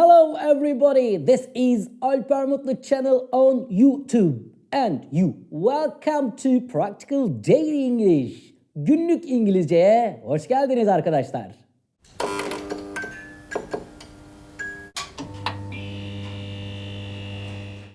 Hello, everybody. This is Alper Mutlu channel on YouTube. And you welcome to Practical Daily English. Günlük İngilizceye hoş geldiniz arkadaşlar.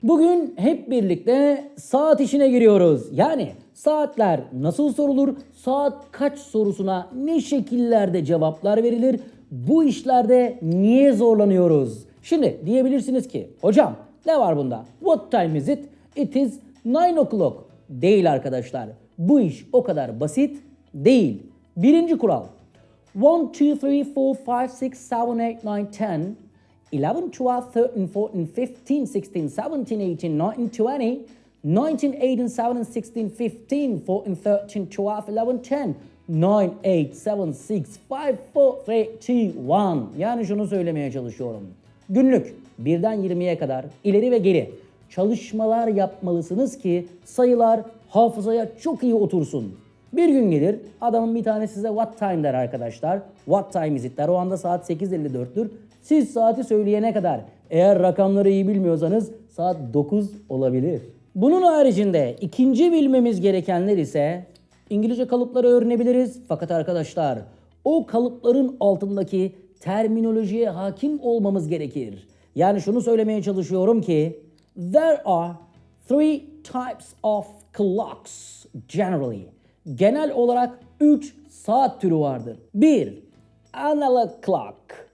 Bugün hep birlikte saat işine giriyoruz. Yani saatler nasıl sorulur, saat kaç sorusuna ne şekillerde cevaplar verilir, bu işlerde niye zorlanıyoruz? Şimdi diyebilirsiniz ki hocam ne var bunda? What time is it? It is 9 o'clock. Değil arkadaşlar. Bu iş o kadar basit değil. Birinci kural. 1, 2, 3, 4, 5, 6, 7, 8, 9, 10, 11, 12, 13, 14, 15, 16, 17, 18, 19, 20, 19, 18, 17, 16, 15, 14, 12, 11, 10, 9, 8, 7, 6, 5, 4, 3, 2, 1. Yani şunu söylemeye çalışıyorum. Günlük birden 20'ye kadar ileri ve geri çalışmalar yapmalısınız ki sayılar hafızaya çok iyi otursun. Bir gün gelir adamın bir tane size what time der arkadaşlar. What time is it der. O anda saat 8.54'tür. Siz saati söyleyene kadar eğer rakamları iyi bilmiyorsanız saat 9 olabilir. Bunun haricinde ikinci bilmemiz gerekenler ise İngilizce kalıpları öğrenebiliriz. Fakat arkadaşlar o kalıpların altındaki terminolojiye hakim olmamız gerekir. Yani şunu söylemeye çalışıyorum ki there are three types of clocks generally. Genel olarak 3 saat türü vardır. 1. Analog clock.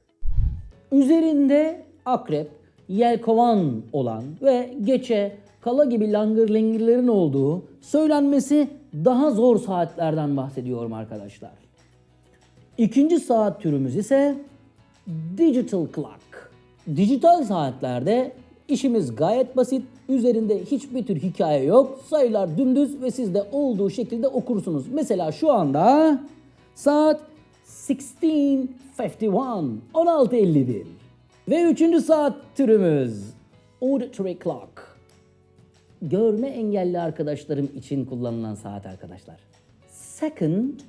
Üzerinde akrep, yelkovan olan ve geçe, kala gibi langır lingirlerin olduğu söylenmesi daha zor saatlerden bahsediyorum arkadaşlar. İkinci saat türümüz ise digital clock. Dijital saatlerde işimiz gayet basit. Üzerinde hiçbir tür hikaye yok. Sayılar dümdüz ve siz de olduğu şekilde okursunuz. Mesela şu anda saat 16.51, 16.51. Ve üçüncü saat türümüz auditory clock. Görme engelli arkadaşlarım için kullanılan saat arkadaşlar. Second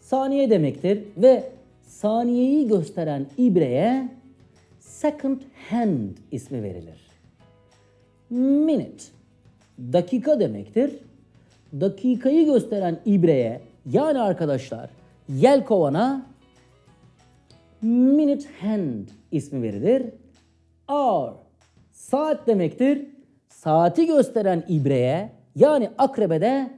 saniye demektir ve saniyeyi gösteren ibreye second hand ismi verilir. Minute dakika demektir. Dakikayı gösteren ibreye yani arkadaşlar yelkovana minute hand ismi verilir. Hour saat demektir. Saati gösteren ibreye yani akrebede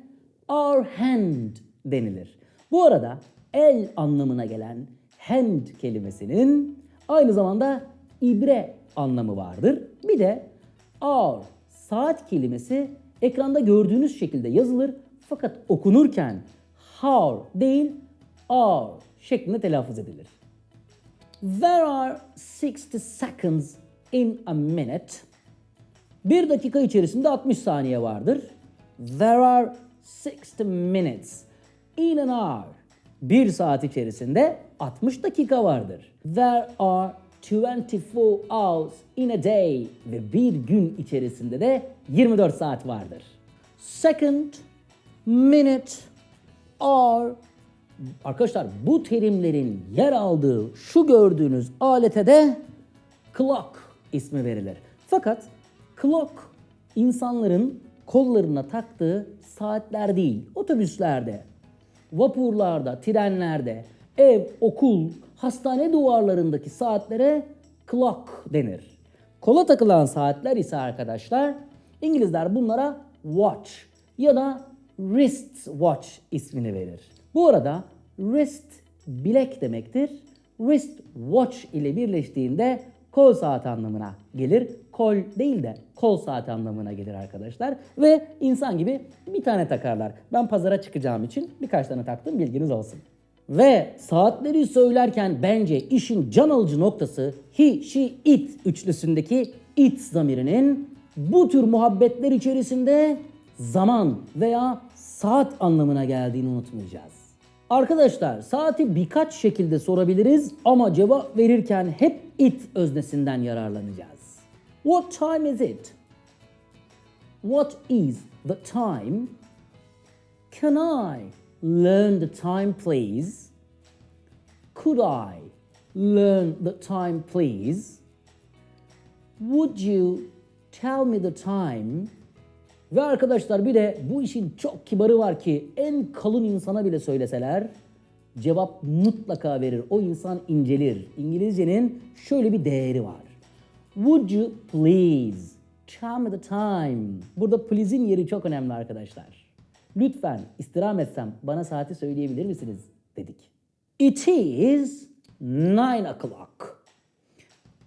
hour hand denilir. Bu arada el anlamına gelen hand kelimesinin aynı zamanda ibre anlamı vardır. Bir de hour saat kelimesi ekranda gördüğünüz şekilde yazılır fakat okunurken hour değil hour şeklinde telaffuz edilir. There are 60 seconds in a minute. Bir dakika içerisinde 60 saniye vardır. There are 60 minutes in an hour. Bir saat içerisinde 60 dakika vardır. There are 24 hours in a day ve bir gün içerisinde de 24 saat vardır. Second, minute, hour. Arkadaşlar bu terimlerin yer aldığı şu gördüğünüz alete de clock ismi verilir. Fakat clock insanların kollarına taktığı saatler değil. Otobüslerde, vapurlarda, trenlerde, ev, okul, hastane duvarlarındaki saatlere clock denir. Kola takılan saatler ise arkadaşlar İngilizler bunlara watch ya da wrist watch ismini verir. Bu arada wrist bilek demektir. Wrist watch ile birleştiğinde kol saat anlamına gelir. Kol değil de kol saat anlamına gelir arkadaşlar. Ve insan gibi bir tane takarlar. Ben pazara çıkacağım için birkaç tane taktım bilginiz olsun. Ve saatleri söylerken bence işin can alıcı noktası he, she, it üçlüsündeki it zamirinin bu tür muhabbetler içerisinde zaman veya saat anlamına geldiğini unutmayacağız. Arkadaşlar saati birkaç şekilde sorabiliriz ama cevap verirken hep it öznesinden yararlanacağız. What time is it? What is the time? Can I learn the time please? Could I learn the time please? Would you tell me the time? Ve arkadaşlar bir de bu işin çok kibarı var ki en kalın insana bile söyleseler cevap mutlaka verir. O insan incelir. İngilizcenin şöyle bir değeri var. Would you please tell me the time? Burada please'in yeri çok önemli arkadaşlar. Lütfen istirham etsem bana saati söyleyebilir misiniz? dedik. It is nine o'clock.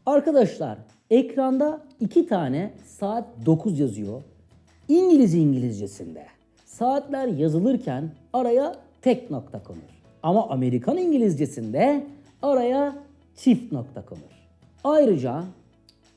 Arkadaşlar ekranda iki tane saat 9 yazıyor. İngiliz İngilizcesinde. Saatler yazılırken araya tek nokta konur. Ama Amerikan İngilizcesinde araya çift nokta konur. Ayrıca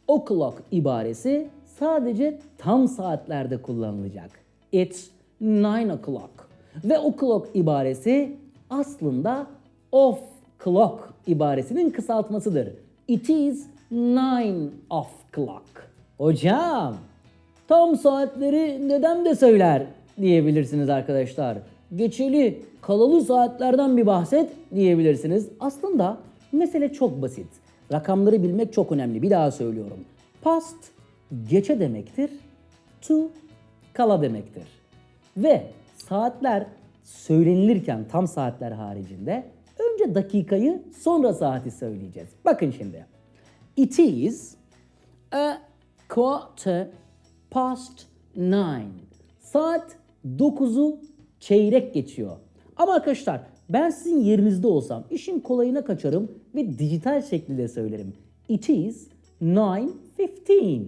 o'clock ibaresi sadece tam saatlerde kullanılacak. It's nine o'clock. Ve o'clock ibaresi aslında off clock ibaresinin kısaltmasıdır. It is nine off clock. Hocam, tam saatleri neden de söyler diyebilirsiniz arkadaşlar. Geçeli, kalalı saatlerden bir bahset diyebilirsiniz. Aslında mesele çok basit. Rakamları bilmek çok önemli. Bir daha söylüyorum. Past geçe demektir. To kala demektir. Ve saatler söylenilirken tam saatler haricinde önce dakikayı sonra saati söyleyeceğiz. Bakın şimdi. It is a quarter past nine. Saat 9'u çeyrek geçiyor. Ama arkadaşlar ben sizin yerinizde olsam işin kolayına kaçarım ve dijital şekilde söylerim. It is 9.15.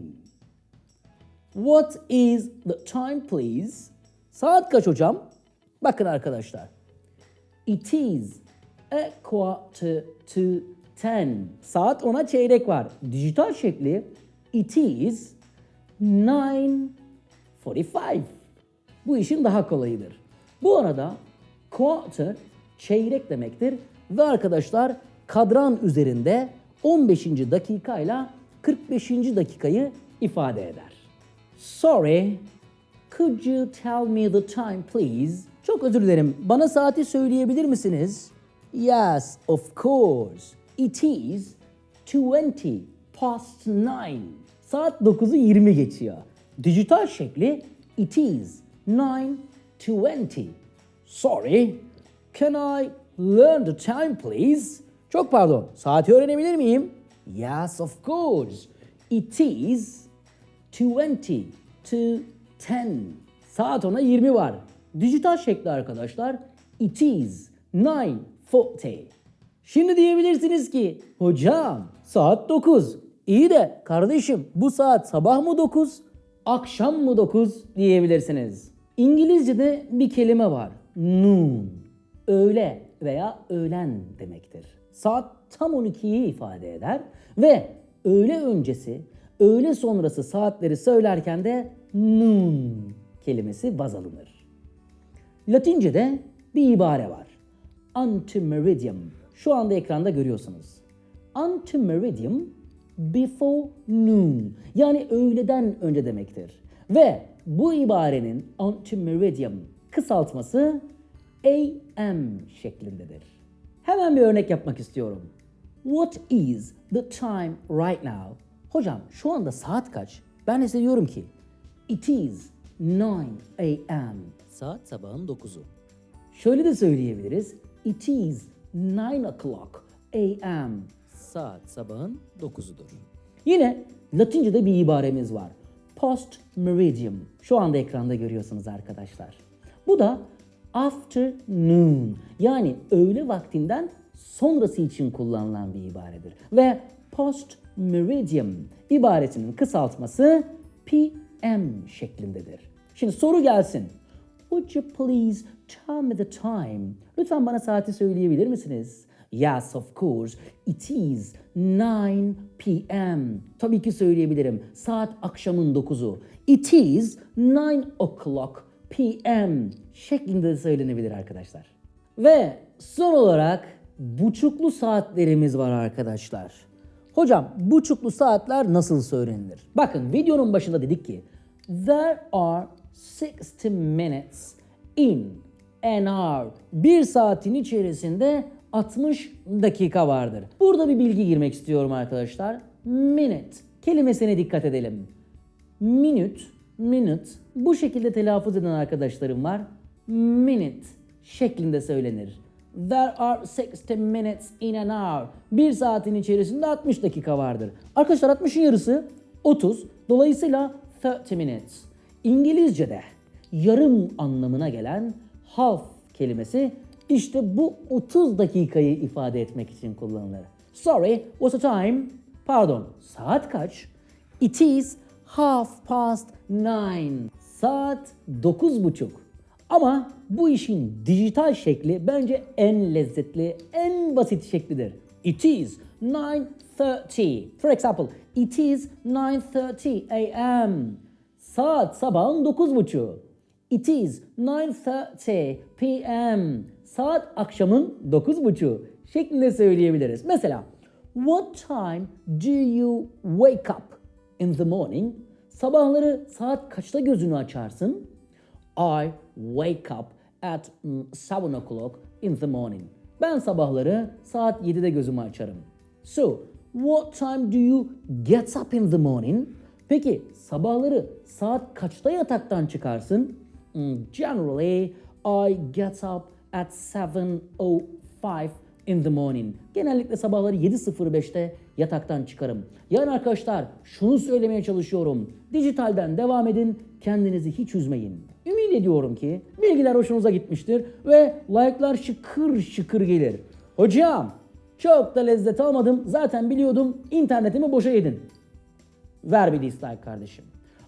What is the time please? Saat kaç hocam? Bakın arkadaşlar. It is a quarter to ten. Saat ona çeyrek var. Dijital şekli it is 9.45. Bu işin daha kolayıdır. Bu arada quarter çeyrek demektir ve arkadaşlar kadran üzerinde 15. dakikayla 45. dakikayı ifade eder. Sorry, could you tell me the time please? Çok özür dilerim. Bana saati söyleyebilir misiniz? Yes, of course. It is 20 past 9. Saat 9'u 20 geçiyor. Dijital şekli it is 9.20. Sorry, can I learn the time please? Çok pardon, saati öğrenebilir miyim? Yes, of course. It is 20 to 10. Saat ona 20 var. Dijital şekli arkadaşlar. It is 9.40. Şimdi diyebilirsiniz ki hocam saat 9. İyi de kardeşim bu saat sabah mı 9, akşam mı 9 diyebilirsiniz. İngilizce'de bir kelime var. Noon. Öğle veya öğlen demektir. Saat tam 12'yi ifade eder ve öğle öncesi, öğle sonrası saatleri söylerken de noon kelimesi baz alınır. Latince'de bir ibare var. Antimeridium. Şu anda ekranda görüyorsunuz. Antimeridium before noon yani öğleden önce demektir. Ve bu ibarenin antimeridium kısaltması AM şeklindedir. Hemen bir örnek yapmak istiyorum. What is the time right now? Hocam şu anda saat kaç? Ben de size diyorum ki It is 9 a.m. Saat sabahın 9'u. Şöyle de söyleyebiliriz. It is 9 o'clock a.m. Saat sabahın 9'udur. Yine Latince'de bir ibaremiz var. Post meridium. Şu anda ekranda görüyorsunuz arkadaşlar. Bu da afternoon yani öğle vaktinden sonrası için kullanılan bir ibaredir. Ve post meridium ibaresinin kısaltması PM şeklindedir. Şimdi soru gelsin. Would you please tell me the time? Lütfen bana saati söyleyebilir misiniz? Yes, of course. It is 9 p.m. Tabii ki söyleyebilirim. Saat akşamın 9'u. It is 9 o'clock p.m. şeklinde de söylenebilir arkadaşlar. Ve son olarak buçuklu saatlerimiz var arkadaşlar. Hocam buçuklu saatler nasıl söylenilir? Bakın videonun başında dedik ki There are 60 minutes in an hour. Bir saatin içerisinde 60 dakika vardır. Burada bir bilgi girmek istiyorum arkadaşlar. Minute kelimesine dikkat edelim. Minute, minute bu şekilde telaffuz eden arkadaşlarım var. Minute şeklinde söylenir. There are 60 minutes in an hour. Bir saatin içerisinde 60 dakika vardır. Arkadaşlar 60'ın yarısı 30. Dolayısıyla 30 minutes. İngilizce'de yarım anlamına gelen half kelimesi işte bu 30 dakikayı ifade etmek için kullanılır. Sorry, what's the time? Pardon, saat kaç? It is half past nine. Saat dokuz buçuk. Ama bu işin dijital şekli bence en lezzetli, en basit şeklidir. It is 9.30. For example, it is 9.30 a.m. Saat sabahın dokuz buçuğu. It is 9.30 p.m. Saat akşamın dokuz buçuğu şeklinde söyleyebiliriz. Mesela, What time do you wake up in the morning? Sabahları saat kaçta gözünü açarsın? I wake up at 7 o'clock in the morning. Ben sabahları saat 7'de gözümü açarım. So, what time do you get up in the morning? Peki sabahları saat kaçta yataktan çıkarsın? Hmm, Generally, I get up at 7.05 in the morning. Genellikle sabahları 7.05'te yataktan çıkarım. Yani arkadaşlar şunu söylemeye çalışıyorum. Dijitalden devam edin, kendinizi hiç üzmeyin. Ümit ediyorum ki bilgiler hoşunuza gitmiştir ve like'lar şıkır şıkır gelir. Hocam çok da lezzet almadım zaten biliyordum internetimi boşa yedin. Ver bir dislike kardeşim.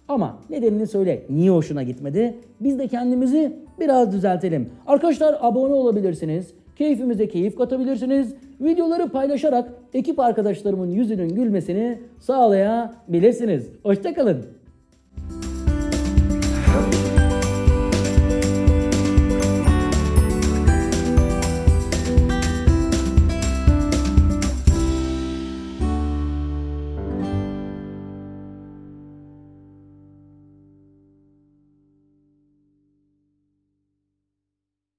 Ama nedenini söyle. Niye hoşuna gitmedi? Biz de kendimizi biraz düzeltelim. Arkadaşlar abone olabilirsiniz. Keyfimize keyif katabilirsiniz. Videoları paylaşarak ekip arkadaşlarımın yüzünün gülmesini sağlayabilirsiniz. Hoşçakalın.